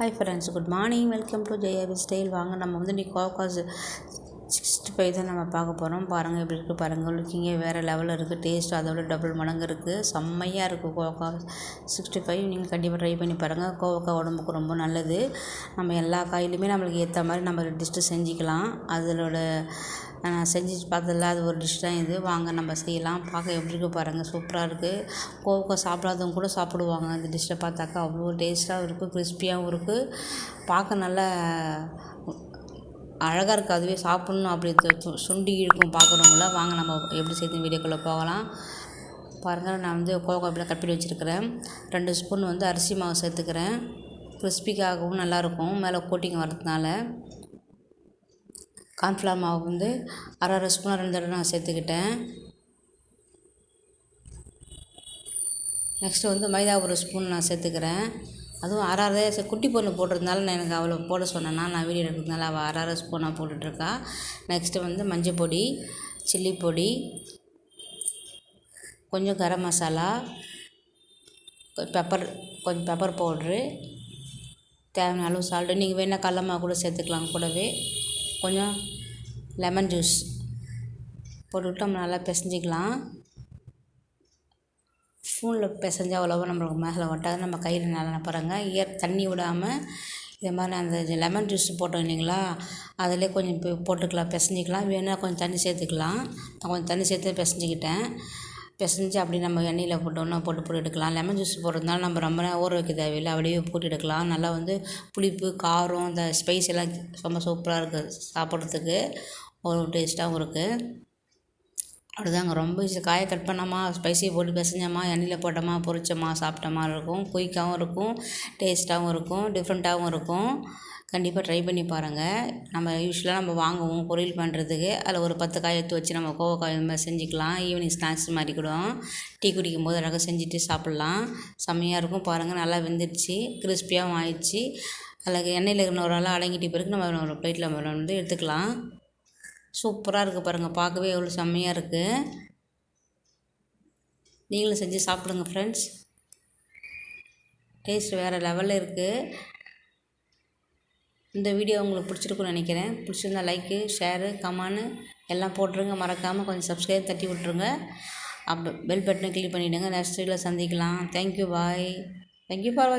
Hi friends good morning welcome to JP style வாங்க நம்ம வந்து இன்றைக்கி கோவக்காஸ் சிக்ஸ்டி ஃபைவ் தான் நம்ம பார்க்க போகிறோம் பாருங்கள் எப்படி இருக்குது பாருங்கள் லுக்கிங்கே வேறு லெவலில் இருக்குது டேஸ்ட் அதோட டபுள் மடங்கு இருக்குது செம்மையாக இருக்குது கோவக்கா சிக்ஸ்டி ஃபைவ் நீங்கள் கண்டிப்பாக ட்ரை பண்ணி பாருங்கள் கோவக்கா உடம்புக்கு ரொம்ப நல்லது. நம்ம எல்லா காயிலுமே நம்மளுக்கு ஏற்ற மாதிரி நம்ம டிஷ்ஷு செஞ்சுக்கலாம். அதோட நான் செஞ்சு பார்த்ததில்ல அது ஒரு டிஷ் தான் இது. வாங்க நம்ம செய்யலாம். பார்க்க எப்படி இருக்குது பாருங்கள் சூப்பராக இருக்குது கோவக்காய் சாப்பிடாதவங்க கூட சாப்பிடுவாங்க. அந்த டிஷ்ஷை பார்த்தாக்கா அவ்வளோ டேஸ்ட்டாகவும் இருக்குது கிறிஸ்பியாகவும் இருக்குது பார்க்க நல்லா அழகாக இருக்குது அதுவே சாப்பிட்ணும். அப்படி சுண்டி இழுக்கும் பார்க்குறவங்கள. வாங்க நம்ம எப்படி செய்து வீடியோக்குள்ளே போகலாம். பாருங்கள் நான் வந்து கோவக்காய் இப்படி கட் பண்ணி வச்சுருக்கிறேன். ரெண்டு ஸ்பூன் வந்து அரிசி மாவு சேர்த்துக்கிறேன். கிறிஸ்பிக்காகவும் நல்லாயிருக்கும் மேலே கோட்டிங் வரதுனால கார்ன்ஃப்ளவர் மாவு வந்து அரை அரை ஸ்பூன் ரெண்டு தடவை நான் சேர்த்துக்கிட்டேன். நெக்ஸ்ட்டு வந்து மைதா ஒரு ஸ்பூன் நான் சேர்த்துக்கிறேன். அதுவும் அரை அரை குட்டி பொண்ணு போட்டிருந்தாலும் நான் எனக்கு அவ்வளோ போட சொன்னேன்னா நான் வீடியோ எடுக்கிறதுனால அவள் அரை அரை ஸ்பூனாக போட்டுட்ருக்கா. நெக்ஸ்ட்டு வந்து மஞ்சள் பொடி சில்லி பொடி கொஞ்சம் கரம் மசாலா பெப்பர் கொஞ்சம் பெப்பர் பவுட்ரு தேவையான அளவு சால்ட்டு நீங்கள் வேணால் கடல மாவு கூட சேர்த்துக்கலாம் கூடவே. கொஞ்சம் லெமன் ஜூஸ் போட்டுவிட்டு நம்ம நல்லா பிசைஞ்சிக்கலாம். ஸ்பூனில் பிசைஞ்சா அவ்வளோவா நம்மளுக்கு மேலே ஒட்டாது. நம்ம கையில் நல்லா பாருங்கள் இயற் தண்ணி விடாமல் இதே மாதிரி அந்த லெமன் ஜூஸ் போட்டோம் இல்லைங்களா? அதிலே கொஞ்சம் போட்டுக்கலாம் பிசைஞ்சிக்கலாம். வேணால் கொஞ்சம் தண்ணி சேர்த்துக்கலாம். நான் கொஞ்சம் தண்ணி சேர்த்து பிசைஞ்சிக்கிட்டேன். பிசைஞ்சு அப்படி நம்ம எண்ணெயில் போட்டோம்னா போட்டு போட்டு எடுக்கலாம். லெமன் ஜூஸ் போடுறதுனால நம்ம ரொம்ப நேரம் ஊற வைக்க தேவையில்லை. அப்படியே போட்டு எடுக்கலாம். நல்லா வந்து புளிப்பு காரம் இந்த ஸ்பைஸ் எல்லாம் ரொம்ப சூப்பராக இருக்குது சாப்பிட்றதுக்கு. ஒரு டேஸ்ட்டாகவும் இருக்குது அப்படிதாங்க. ரொம்ப ஈஸி காயை கட் பண்ணோமா ஸ்பைசியை போட்டு பிசைஞ்சோமா எண்ணெயில் போட்டோமா பொரிச்சோமா சாப்பிட்ட மாதிரி இருக்கும். குயிக்காகவும் இருக்கும் டேஸ்ட்டாகவும் இருக்கும் டிஃப்ரெண்ட்டாகவும் இருக்கும். கண்டிப்பாக ட்ரை பண்ணி பாருங்கள் நம்ம யூஸ்வலாக நம்ம வாங்குவோம் பொரியல் பண்ணுறதுக்கு அதில் ஒரு பத்து காய் எடுத்து வச்சு நம்ம கோவக்காய் இது மாதிரி செஞ்சுக்கலாம். ஈவினிங் ஸ்நாக்ஸ் மாதிரி கூட. டீ குடிக்கும் போது அழகாக செஞ்சுட்டு சாப்பிட்லாம். செம்மையாக இருக்கும் பாருங்கள் நல்லா வெந்துடுச்சு. கிறிஸ்பியாகவும் ஆயிடுச்சு. அதில் எண்ணெயில் இருக்கிற ஒரு ஆளாக அடங்கிட்ட பிறகு நம்ம ஒரு பிளேட்டில் நம்ம வந்து எடுத்துக்கலாம். சூப்பராக இருக்குது பாருங்கள் பார்க்கவே எவ்வளோ செம்மையாக இருக்குது நீங்களும் செஞ்சு சாப்பிடுங்க ஃப்ரெண்ட்ஸ் டேஸ்ட் வேறு லெவலில் இருக்குது இந்த வீடியோ உங்களுக்கு பிடிச்சிருக்குன்னு நினைக்கிறேன். பிடிச்சிருந்தா லைக்கு ஷேரு கமானு எல்லாம் போட்டுருங்க. மறக்காமல் கொஞ்சம் சப்ஸ்கிரைப் தட்டி விட்ருங்க அப்போ பெல் பட்டனை கிளிக் பண்ணிவிடுங்க நெக்ஸ்ட் வீடியோவில் சந்திக்கலாம். Thank you bye thank you for